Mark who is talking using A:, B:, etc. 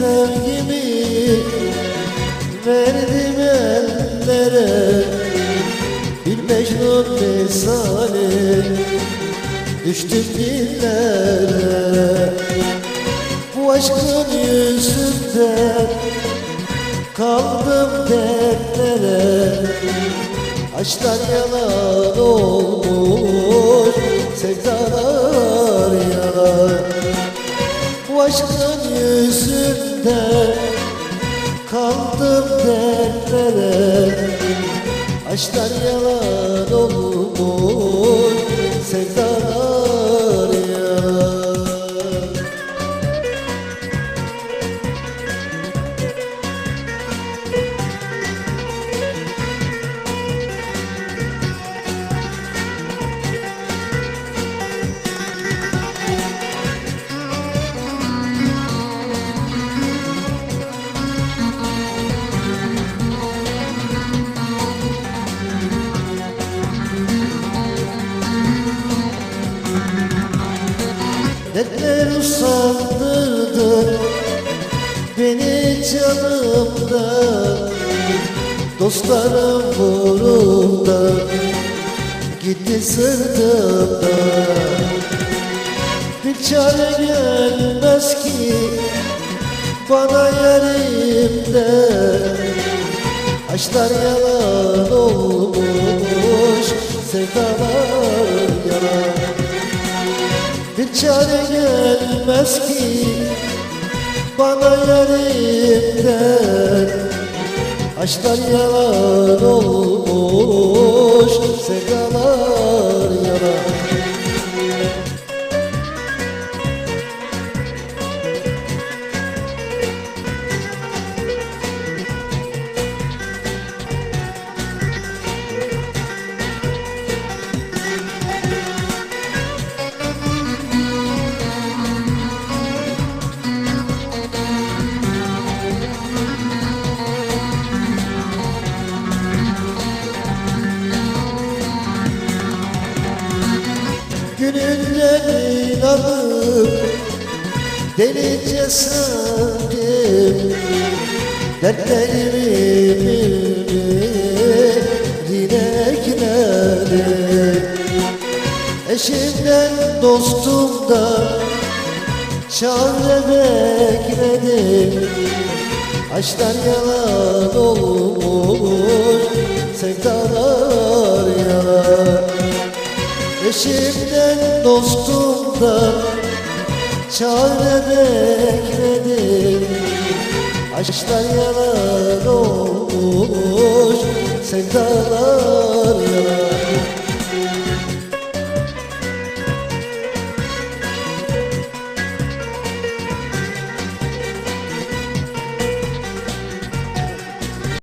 A: sevgimi Verdim ellere. Bir mecnun misali Düştüm dillere. Bu aşkın yüzünden Kaldım dertlere. Aşklar yalan olmuş Sevdalar yalan. Bu aşkın yüzünden Kaldım dertlere. Aşklar yalan olmuş Dertler usandırdı Beni canımdan. Dostlarım vuruldu Gitti sırtımdan. Bir çare gelmez ki Bana yerimde. Aşklar yalan olmuş Sevdalar yalan bir çare gelmez ki bana yerimden Aşklar yalan olmuş, sevdalar yalan delice sandım Dertlerimi birbirine ekledim Eşimden dostumdan çare bekledim Aşklar yalan olmuş, sevdalar yalan. Eşimden dostumdan çare bekledim. Aşklar yalan olmuş, sevdalar